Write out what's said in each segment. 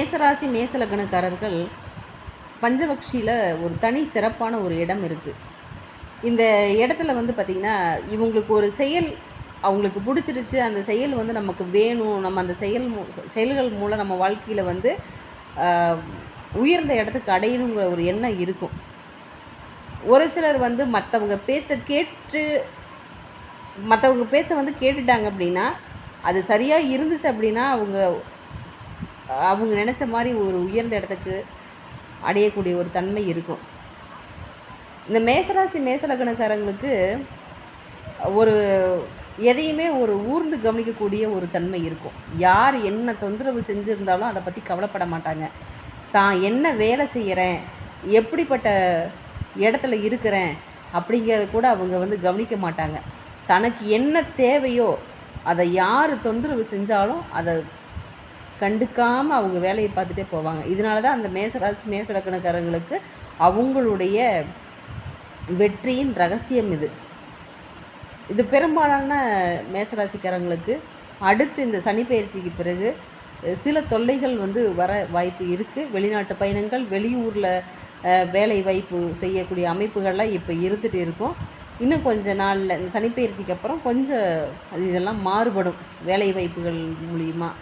மேசராசி மேசலக்கணக்காரர்கள் பஞ்சபக்ஷியில் ஒரு தனி சிறப்பான ஒரு இடம் இருக்குது இந்த இடத்துல வந்து பார்த்திங்கன்னா இவங்களுக்கு ஒரு செயல் அவங்களுக்கு பிடிச்சிருச்சு. அந்த செயல் வந்து நமக்கு வேணும். நம்ம அந்த செயல் மூ செயல்கள் மூலம் நம்ம வாழ்க்கையில் வந்து உயர்ந்த இடத்துக்கு அடையணுங்கிற ஒரு எண்ணம் இருக்கும். ஒரு சிலர் வந்து மற்றவங்க பேச்சை கேட்டு மற்றவங்க பேச்சை வந்து கேட்டுட்டாங்க அப்படின்னா அது சரியாக இருந்துச்சு அப்படின்னா அவங்க அவங்க நினச்ச மாதிரி ஒரு உயர்ந்த இடத்துக்கு அடையக்கூடிய ஒரு தன்மை இருக்கும். இந்த மேசராசி மேசலக்கணக்காரங்களுக்கு ஒரு எதையுமே ஒரு ஊர்ந்து கவனிக்கக்கூடிய ஒரு தன்மை இருக்கும். யார் என்ன தொந்தரவு செஞ்சுருந்தாலும் அதை பற்றி கவலைப்பட மாட்டாங்க. தான் என்ன வேலை செய்கிறேன் எப்படிப்பட்ட இடத்துல இருக்கிறேன் அப்படிங்கிறத கூட அவங்க வந்து கவனிக்க மாட்டாங்க. தனக்கு என்ன தேவையோ அதை யார் தொந்தரவு செஞ்சாலும் அதை கண்டுக்காமல் அவங்க வேலையை பார்த்துட்டே போவாங்க. இதனால தான் அந்த மேசராசி மேசலக்கணக்காரங்களுக்கு அவங்களுடைய வெற்றியின் ரகசியம் இது. இது பெரும்பாலான மேசராசிக்காரங்களுக்கு அடுத்து இந்த சனி பயிற்சிக்கு பிறகு சில தொல்லைகள் வந்து வர வாய்ப்பு இருக்குது வெளிநாட்டு பயணங்கள் வெளியூரில் வேலை வாய்ப்பு செய்யக்கூடிய அமைப்புகள்லாம் இப்போ இருந்துகிட்டு இருக்கும். இன்னும் கொஞ்ச நாளில் இந்த சனிப்பெயர்ச்சிக்கு அப்புறம் கொஞ்சம் அது இதெல்லாம் மாறுபடும். வேலை வாய்ப்புகள் மூலியமாக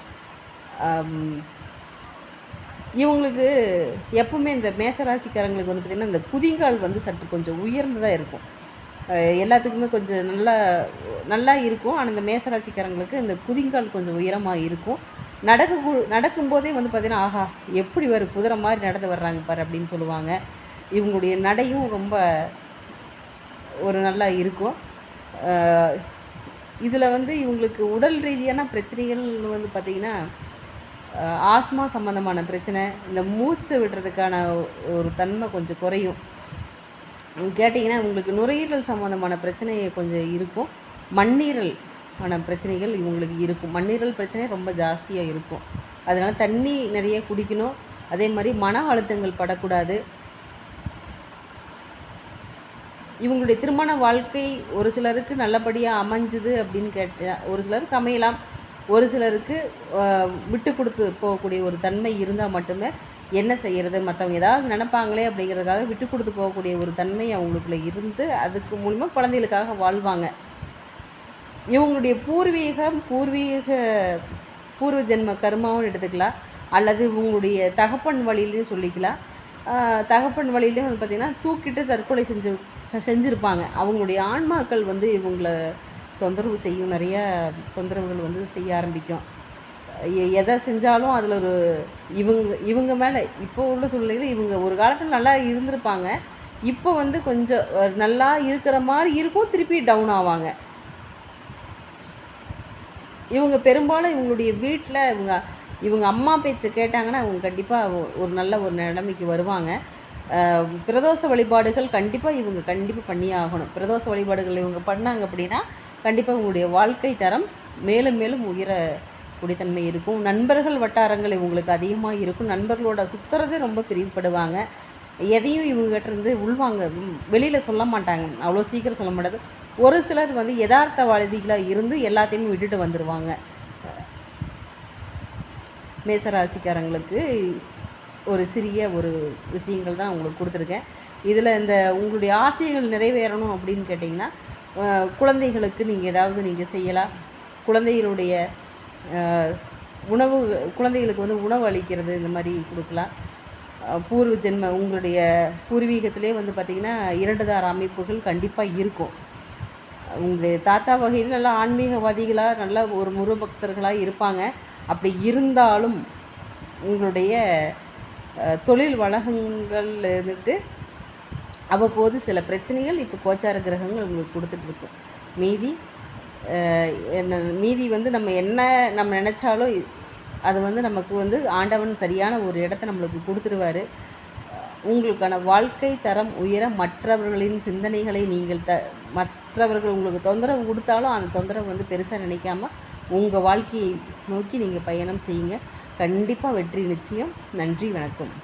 இவங்களுக்கு எப்பவுமே இந்த மேசராசிக்காரங்களுக்கு வந்து பார்த்திங்கன்னா இந்த குதிங்கால் வந்து சற்று கொஞ்சம் உயர்ந்ததாக இருக்கும். எல்லாத்துக்குமே கொஞ்சம் நல்லா நல்லா இருக்கும். ஆனால் இந்த மேசராசிக்காரங்களுக்கு இந்த குதிங்கால் கொஞ்சம் உயரமாக இருக்கும். நடக்க நடக்கும்போதே வந்து பார்த்திங்கன்னா ஆஹா எப்படி வரும் குதிரை மாதிரி நடந்து வர்றாங்க பாரு அப்படின்னு சொல்லுவாங்க. இவங்களுடைய நடையும் ரொம்ப ஒரு நல்லா இருக்கும். இதில் வந்து இவங்களுக்கு உடல் ரீதியான பிரச்சனைகள் வந்து பார்த்திங்கன்னா ஆஸ்மா சம்மந்தமான பிரச்சனை இந்த மூச்சு விடுறதுக்கான ஒரு தன்மை கொஞ்சம் குறையும். கேட்டிங்கன்னா உங்களுக்கு நுரையீரல் சம்மந்தமான பிரச்சனை கொஞ்சம் இருக்கும். மண்ணீரல் ஆன பிரச்சனைகள் இவங்களுக்கு இருக்கும். மண்ணீரல் பிரச்சனை ரொம்ப ஜாஸ்தியாக இருக்கும். அதனால் தண்ணி நிறைய குடிக்கணும். அதே மாதிரி மன அழுத்தங்கள் படக்கூடாது. இவங்களுடைய திருமண வாழ்க்கை ஒரு சிலருக்கு நல்லபடியாக அமைஞ்சுது அப்படின்னு கேட்ட ஒரு சிலருக்கு அமையலாம். ஒரு சிலருக்கு விட்டு கொடுத்து போகக்கூடிய ஒரு தன்மை இருந்தால் மட்டுமே என்ன செய்கிறது மற்றவங்க ஏதாவது நினப்பாங்களே அப்படிங்கிறதுக்காக விட்டு கொடுத்து போகக்கூடிய ஒரு தன்மை அவங்களுக்குள்ளே இருந்து அதுக்கு மூலிமா குழந்தைகளுக்காக வாழ்வாங்க. இவங்களுடைய பூர்வீகம் பூர்வீக பூர்வ ஜென்ம கர்மாவும் எடுத்துக்கலாம். அல்லது இவங்களுடைய தகப்பன் வழியிலையும் சொல்லிக்கலாம். தகப்பன் வழியிலையும் வந்து பார்த்திங்கன்னா தூக்கிட்டு தற்கொலை செஞ்சு செஞ்சுருப்பாங்க. அவங்களுடைய ஆன்மாக்கள் வந்து இவங்கள தொந்தரவு செய்யும் நிறைய தொந்தரவுகள் வந்து செய்ய ஆரம்பிக்கும். எ- எதை செஞ்சாலும் அதில் ஒரு இவங்க இவங்க மேலே இப்போ உள்ள சூழ்நிலையில் இவங்க ஒரு காலத்தில் நல்லா இருந்திருப்பாங்க. இப்போ வந்து கொஞ்சம் நல்லா இருக்கிற மாதிரி இருக்கும் திருப்பி டவுன் ஆவாங்க. இவங்க பெரும்பாலும் இவங்களுடைய வீட்டில் இவங்க இவங்க அம்மா பேச்சை கேட்டாங்கன்னா அவங்க கண்டிப்பாக ஒரு நல்ல ஒரு நிலைமைக்கு வருவாங்க. பிரதோஷ வழிபாடுகள் கண்டிப்பாக இவங்க கண்டிப்பாக பண்ணியே ஆகணும். பிரதோஷ வழிபாடுகள் இவங்க பண்ணாங்க அப்படின்னா கண்டிப்பாக உங்களுடைய வாழ்க்கை தரம் மேலும் மேலும் உயர குடித்தன்மை இருக்கும். நண்பர்கள் வட்டாரங்கள் இவங்களுக்கு அதிகமாக இருக்கும். நண்பர்களோட சுற்றுறதே ரொம்ப பிரிவுபடுவாங்க எதையும் இவங்ககிட்டருந்து உள்வாங்க வெளியில் சொல்ல மாட்டாங்க. அவ்வளோ சீக்கிரம் சொல்ல மாட்டாது ஒரு சிலர் வந்து யதார்த்தவாதிகளாக இருந்து எல்லாத்தையுமே விட்டுட்டு வந்துடுவாங்க மேசராசிக்காரங்களுக்கு ஒரு சிறிய ஒரு விஷயங்கள் தான் உங்களுக்கு கொடுத்துருக்கேன். இதில் இந்த உங்களுடைய ஆசைகள் நிறைவேறணும் அப்படின்னு கேட்டிங்கன்னா குழந்தைகளுக்கு நீங்கள் ஏதாவது நீங்கள் செய்யலாம். குழந்தைகளுடைய உணவு குழந்தைகளுக்கு வந்து உணவு அளிக்கிறது இந்த மாதிரி கொடுக்கலாம். பூர்வ ஜென்ம உங்களுடைய பூர்வீகத்திலே வந்து பார்த்திங்கன்னா இரண்டு தார அமைப்புகள் கண்டிப்பாக இருக்கும். உங்களுடைய தாத்தா வகையில் நல்லா ஆன்மீகவாதிகளாக நல்ல ஒரு முருபக்தர்களாக இருப்பாங்க. அப்படி இருந்தாலும் உங்களுடைய தொழில் வளகங்கள் இருந்துட்டு அவ்வப்போது சில பிரச்சனைகள் இப்போ கோச்சார கிரகங்கள் உங்களுக்கு கொடுத்துட்ருக்கும் மீதி என்ன மீதி வந்து நம்ம என்ன நம்ம நினச்சாலும் அது வந்து நமக்கு வந்து ஆண்டவன் சரியான ஒரு இடத்த நம்மளுக்கு கொடுத்துருவாரு. உங்களுக்கான வாழ்க்கை தரம் உயர மற்றவர்களின் சிந்தனைகளை நீங்கள் த மற்றவர்கள் உங்களுக்கு தொந்தரவு கொடுத்தாலும் அந்த தொந்தரவு வந்து பெருசாக நினைக்காம உங்கள் வாழ்க்கையை நோக்கி நீங்கள் பயணம் செய்யுங்க. கண்டிப்பாக வெற்றி நிச்சயம். நன்றி வணக்கம்.